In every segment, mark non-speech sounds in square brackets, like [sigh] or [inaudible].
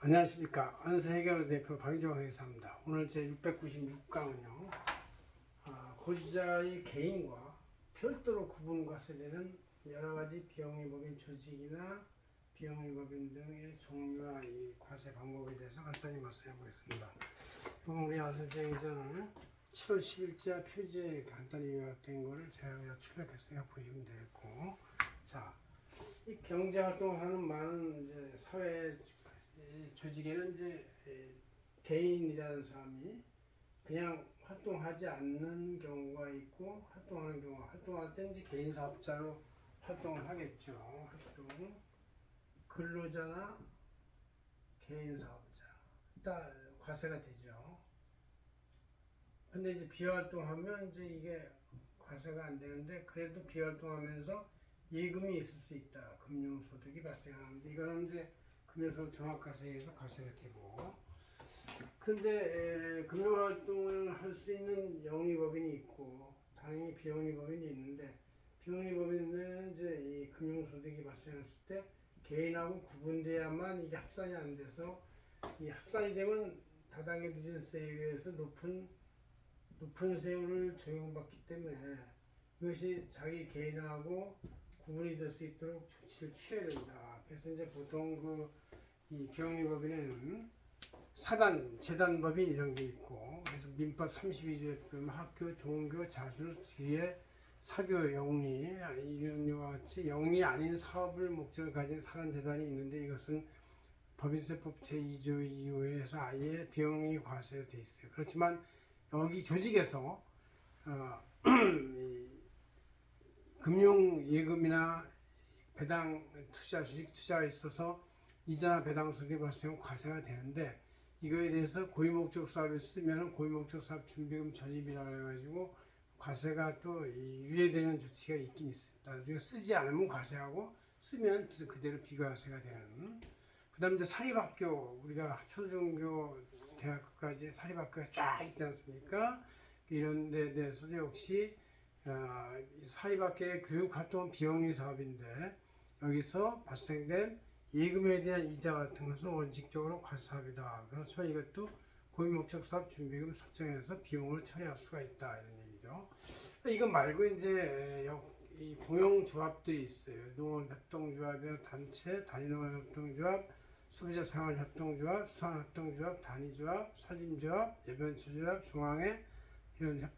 안녕하십니까. 안세 해결 대표 박유정 회사입니다. 오늘 제 696강은요. 아, 고지자의 개인과 별도로 구분과세되는 여러 가지 비영리법인 조직이나 비영리법인 등의 종류와 이 과세 방법에 대해서 간단히 말씀해 보겠습니다. 우리 안 선생전은 7월 10일자 표지에 간단히 요약된 거를 제가 출력했으니까 보시면 되겠고 자, 이 경제 활동을 하는 많은 이제 사회 이 조직에는 이제 에, 개인이라는 사람이 그냥 활동하지 않는 경우가 있고 활동하는 경우 활동할 때 이제 개인 사업자로 활동을 하겠죠. 활동 근로자나 개인 사업자 다 과세가 되죠. 근데 이제 비활동하면 이제 이게 과세가 안 되는데 그래도 비활동하면서 예금이 있을 수 있다. 금융소득이 발생하는데 이거는 이제 금융소득 종합과세에서 과세가 되고. 근데 에, 금융활동을 할 수 있는 영리법인이 있고 당연히 비영리법인이 있는데 비영리법인은 이제 이 금융소득이 발생했을 때 개인하고 구분돼야만 이게 합산이 안 돼서 이 합산이 되면 다당의 누진세에 의해서 높은 높은 세율을 적용받기 때문에 이것이 자기 개인하고 구분이 될 수 있도록 조치를 취해야 된다. 그래서 이제 보통 그이 비영리법인에는 사단, 재단법인 이런 게 있고 그래서 민법 32조에 보면 학교, 종교, 자수, 지혜, 사교, 영리 이런 류와 같이 영리 아닌 사업을 목적을 가진 사단, 재단이 있는데 이것은 법인세법 제2조 2호에서 아예 비영리 과세로 돼 있어요. 그렇지만 여기 조직에서 어, [clears throat] 이 금융 예금이나 배당 투자 주식 투자에 있어서 이자나 배당 소득이 발생하면 과세가 되는데 이거에 대해서 고유목적 사업에 쓰면은 고유목적 사업 준비금 전입이라고 해가지고 과세가 또이 유예되는 조치가 있긴 있습니다. 나중에 쓰지 않으면 과세하고 쓰면 그대로 비과세가 되는. 그 다음 이제 사립학교 우리가 초중교 대학까지 사립학교가 쫙 있지 않습니까? 이런 데 대해서도 역시 사립학교의 교육활동 비영리 사업인데 여기서 발생된 예금에 대한 이자 같은 것은 원칙적으로 과세합니다. 그렇지만 이것도 고유목적 사업 준비금 설정해서 비용을 처리할 수가 있다 이런 얘기죠. 이거 말고 이제 역- 이 공용조합들이 있어요. 농업협동조합이나 단체, 단위농업협동조합, 소비자생활협동조합, 수산협동조합, 단위조합, 산림조합, 예변처조합, 중앙회 이런 당-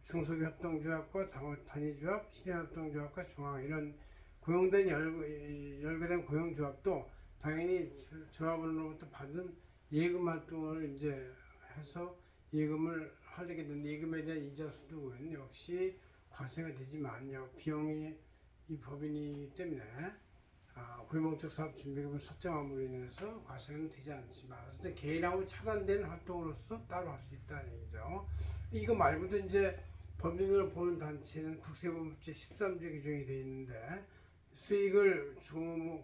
단위조합, 실행협동조합과 중앙회 이런 고용된 열, 열거된 고용조합도 당연히 조- 조합원으로부터 받은 예금 활동을 이제 해서 예금을 하게 되는데 예금에 대한 이자 수득은 역시 과세가 되지만 요. 비용이 이 법인이기 때문에 아, 고유목적 사업 준비금을 설정함으로 인해서 과세는 되지 않지만 어쨌든 개인하고 차단된 활동으로서 따로 할 수 있다는 얘기죠. 이거 말고도 이제 법인으로 보는 단체는 국세법제 13조 규정이 되어 있는데 수익을 주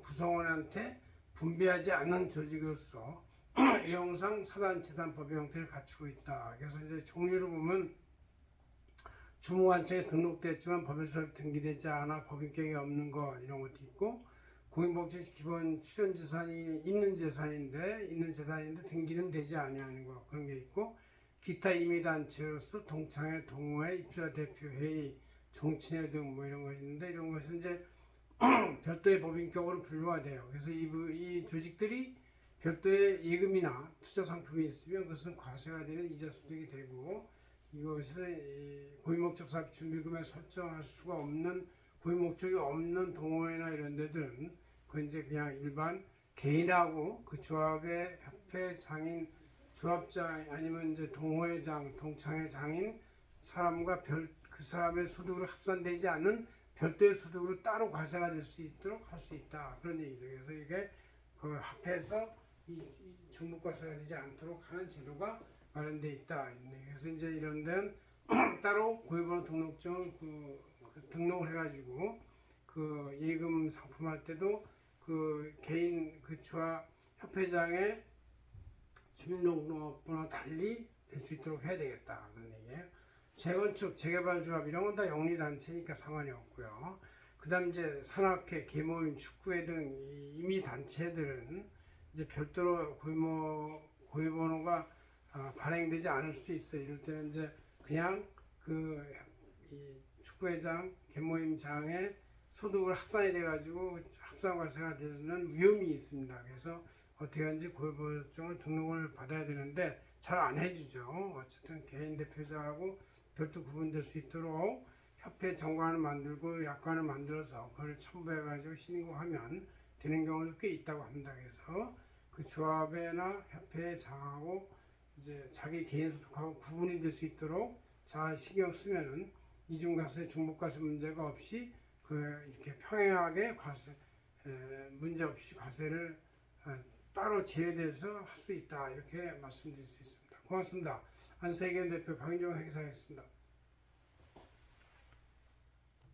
구성원한테 분배하지 않는 조직으로서 [clears throat] 이용상 사단 재단 법의 형태를 갖추고 있다. 그래서 이제 종류를 보면 주무관청에 등록됐지만 법인설 등기되지 않아 법인격이 없는 거 이런 것도 있고 공인복지 기본 출연 재산이 있는 재산인데 있는 재산인데 등기는 되지 아니하는 거 그런 게 있고 기타 임의 단체로서 동창회 동호회 입주자 대표 회의 정치회 등 뭐 이런 거 있는데 이런 것은 이제 [clears throat] 별도의 법인격으로 분류가 돼요. 그래서 이, 부- 이 조직들이 별도의 예금이나 투자 상품이 있으면 그것은 과세가 되는 이자 소득이 되고 이것을 이 고유목적 사업 준비금에 설정할 수가 없는 고유목적이 없는 동호회나 이런 데들은 그 이제 그냥 일반 개인하고 그 조합의 협회 장인 조합장 아니면 이제 동호회장 동창회 장인 사람과 별 그 사람의 소득으로 합산되지 않는 별도의 소득으로 따로 과세가 될 수 있도록 할 수 있다 그런 얘기죠. 그래서 이게 그 합해서 이, 이 중복 과세가 되지 않도록 하는 제도가 마련돼 있다. 네, 그래서 이제 이런 데는 [clears throat] 따로 고유번호 등록증을 그, 그 등록을 해가지고 그 예금 상품 할 때도 그 개인 그 조합 협회장의 주민등록번호 달리 될 수 있도록 해야 되겠다 그런 얘기예요. 재건축, 재개발 조합 이런 건 다 영리 단체니까 상관이 없고요. 그 다음 이제 산악회, 계모임, 축구회 등이 임의단체들은 이제 별도로 고유모 고유번호가 아, 발행되지 않을 수 있어요. 이럴 때는 이제 그냥 그이 축구회장 개모임장에 소득을 합산이 돼가지고 합산 과세가 되는 위험이 있습니다. 그래서 어떻게 하는지 고유보증을 등록을 받아야 되는데 잘 안 해주죠. 어쨌든 개인 대표자하고 별도 구분될 수 있도록 협회 정관을 만들고 약관을 만들어서 그걸 첨부해가지고 신고하면 되는 경우도 꽤 있다고 합니다. 그래서 그 조합회나 협회의 장하고 이제 자기 개인 소득하고 구분이 될 수 있도록 잘 신경 쓰면은 이중과세, 중복과세 문제가 없이 그 이렇게 평행하게 과세 에, 문제 없이 과세를 어, 따로 제외돼서 할 수 있다 이렇게 말씀드릴 수 있습니다. 고맙습니다. 안세계 대표 박인종 행사했습니다.